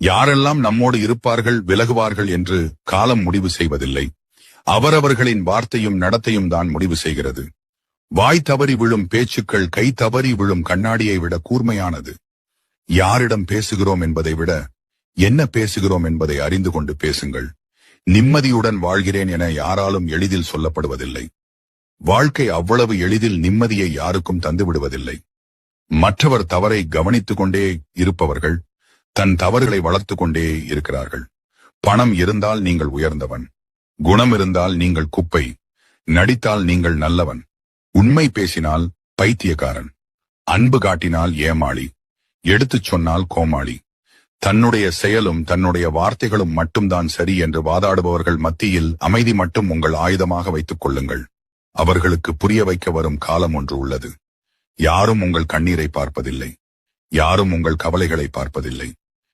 யாரெல்லாம் நம்மோடு இருப்பார்கள் விலகுவார்கள் என்று காலம் முடிவு செய்வதில்லை. அவரவர்களின் வார்த்தையும் நடத்தையும் தான் முடிவு செய்கிறது. வாய் தவறி விழும் பேச்சுக்கள் கை தவறி விழும் கண்ணாடியை விட கூர்மையானது. யாரிடம் பேசுகிறோம் என்பதை விட என்ன பேசுகிறோம் என்பதை அறிந்து கொண்டு பேசுங்கள். நிம்மதியுடன் வாழ்கிறேன் என யாராலும் எளிதில் சொல்லப்படுவதில்லை. வாழ்க்கை அவ்வளவு எளிதில் நிம்மதியை யாருக்கும் தந்து விடுவதில்லை மற்றவர் தவறை கவனித்துக் கொண்டே இருப்பவர்கள் தன் தவறுகளை வளர்த்து கொண்டே இருக்கிறார்கள். பணம் இருந்தால் நீங்கள் உயர்ந்தவன். குணம் இருந்தால் நீங்கள் குப்பை. நடித்தால் நீங்கள் நல்லவன். உண்மை பேசினால் பைத்தியக்காரன். அன்பு காட்டினால் ஏமாளி. எடுத்துச் சொன்னால் கோமாளி. தன்னுடைய செயலும் தன்னுடைய வார்த்தைகளும் மட்டும்தான் சரி என்று வாதாடுபவர்கள் மத்தியில் அமைதி மட்டும் உங்கள் ஆயுதமாக வைத்துக் கொள்ளுங்கள். அவர்களுக்கு புரிய வைக்க வரும் காலம் ஒன்று உள்ளது. யாரும் உங்கள் கண்ணீரை பார்ப்பதில்லை. யாரும் உங்கள் கவலைகளை பார்ப்பதில்லை.